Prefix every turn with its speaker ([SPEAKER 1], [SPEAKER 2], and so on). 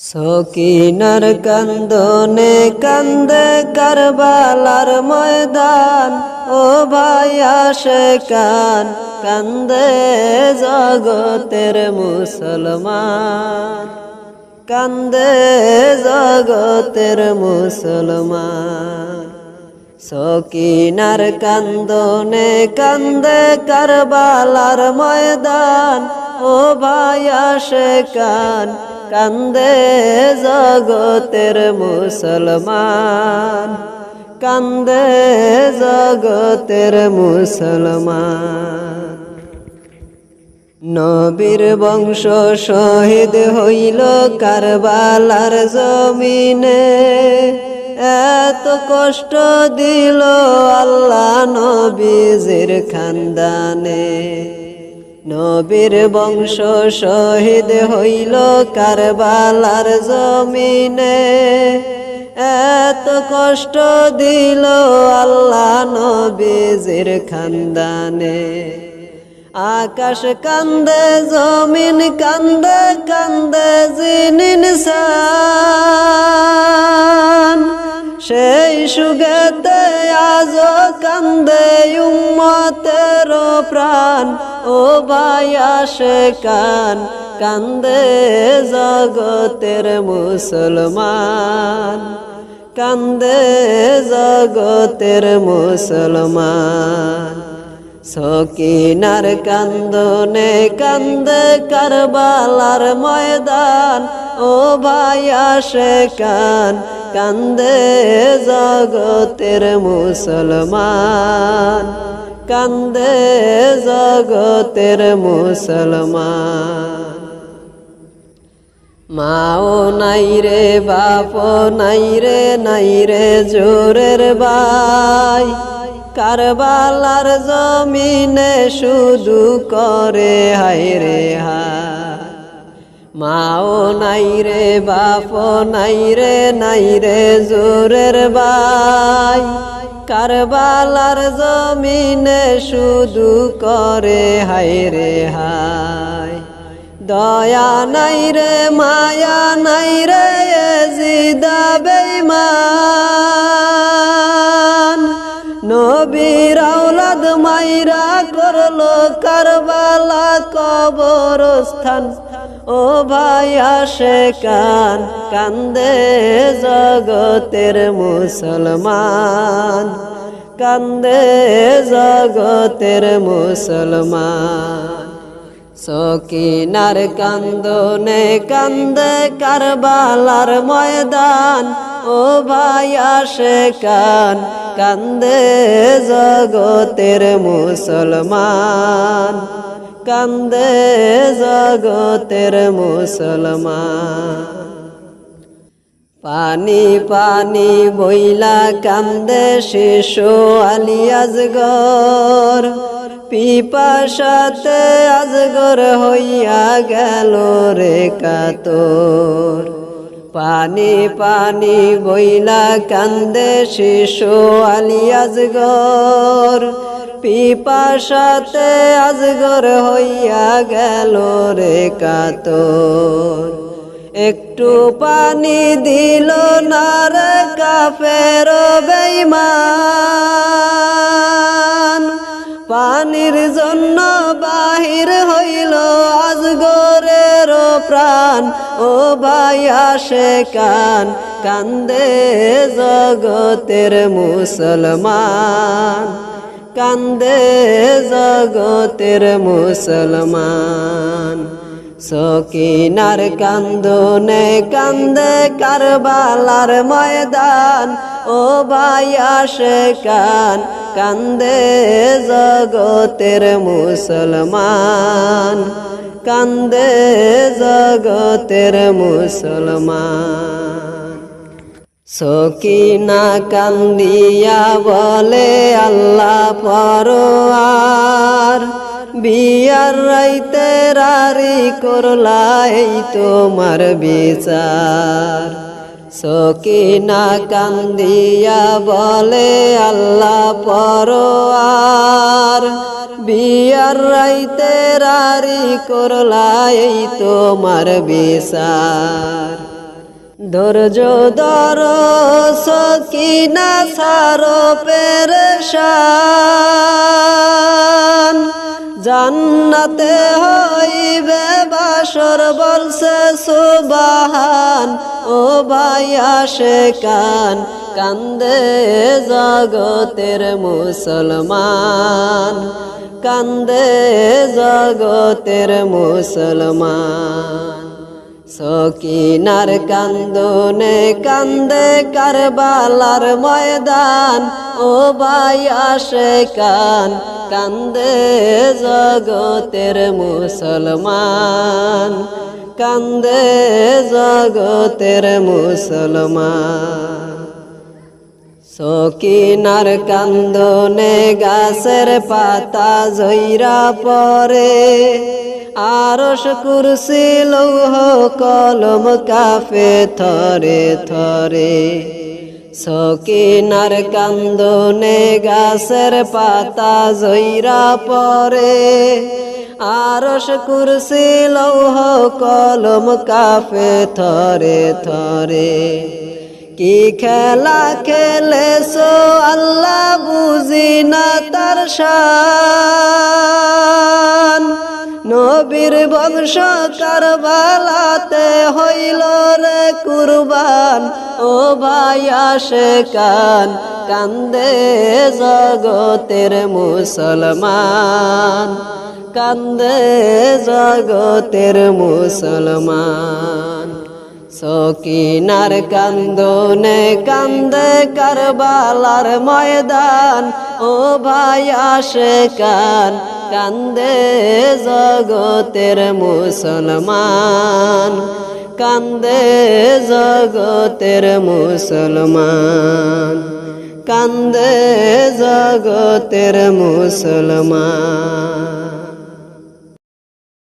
[SPEAKER 1] সকিনার কান্দনে কান্দে কারবালার ময়দান। ও ভাই আসে কান, কান্দে জগতের মুসলমান। কান্দে জগতের মুসলমান। সকিনার কান্দনে কান্দে কারবালার ময়দান। ও ভাই আসে কান কান্দে জগতের মুসলমান। কান্দে জগতের মুসলমান। নবীর বংশ শহীদ হইল কারবালার জমিনে। এত কষ্ট দিল আল্লাহ নবীজির খানদানে। নবীর বংশ শহীদ হইল কারবালার জমিনে। এত কষ্ট দিল আল্লাহ নবীজির খানদানে। আকাশ কান্দে, জমিন কান্দে কান্দে জিনিন সান। সেই সুগেতে আজ কান্দে উম্মতের প্রাণ। ও ভাই আসে কান কান্দে জগতের মুসলমান। কান্দে জগতের মুসলমান। সকিনার কান্দনে কান্দে কারবালার ময়দান। ও ভাই আসে কান, কান্দে জগতের মুসলমান। কান্দে জগতের মুসলমান। মাও নাই রে বাপ নাই রে নাই রে জোরের বাই কারবালার জমিনে শুধু করে হাই রে হায়। মাও নাই রে বাপ নাই রে নাই রে জোরের বাই। কারবালার জমিনে শুধু করে হাই রে হায়। দয়া নাই রে, মায়া নাই রে জিদা বেইমান নবীর আওলাদ মাইরা করল কারবালা কবরস্থান। ও ভাই আসে কান, কান্দে জগতের মুসলমান। কান্দে জগতের মুসলমান। সকিনার কান্দনে কান্দে কারবালার ময়দান। ও ভাই আসে কান, কান্দে জগতের মুসলমান। কান্দে জগতের মুসলমান। পানি পানি বইলা কান্দে শিশু আলিয়াজগর পিপাসাতে আজগর হইয়া গেল রে কাতর। পানি পানি বইলা কান্দে শিশু আলিয়াজগর পিপাসাতে আজগর হইয়া গেল রে কাতর। একটু পানি দিল না রে কাফের ভাই আসে কান, কান্দে জগতের মুসলমান। কান্দে জগতের মুসলমান। সকিনার কান্দনে কান্দে কারবালার ময়দান। ও আসে কান, কান্দে জগতের মুসলমান। কান্দে জগতের মুসলমান। সকিনা কান্দিয়া বলে আল্লাহ পরোয়ার বিয়ার রাইতে রারি করলাই তোমার বিচার। সকিনা কান্দিয়া বলে, আল্লাহ পরোয়ার, বিয়ার রাইতে রারি করলাই তোমার বিচার। ধৈর্য ধর, সকিনা সারো পেরেশান। জান্নাতে হইবে বাসর বলছে সুবাহান। ও ভাইয়া সে কান, কান্দে জগতের মুসলমান। কান্দে জগতের মুসলমান। সকিনার কান্দনে কান্দে কারবালার ময়দান। ও ভাই আসে কান কান্দে জগতের মুসলমান। কান্দে জগতের মুসলমান। সকিনার কান্দনে গাছের পাতা জৈরা পরে আরস কুরসি, লৌহ কলম কাফে থরে থরে। সকিনার কান্দনে গাছের পাতা জৈরা পরে আরস কুরসি, লৌহ কলম কাফে থরে থরে। কি খেলা খেলেছো আল্লাহ বুঝি না তার শান। নবীর বংশ কারবালাতে হইল রে কুরবান। ও ভাই আসে কান কান্দে জগতের মুসলমান। কান্দে জগতের মুসলমান। সকিনার কান্দনে কান্দে কারবালার ময়দান। ও ভাই আসে কান কান্দে জগতের মুসলমান। কান্দে জগতের মুসলমান। কান্দে জগতের মুসলমান।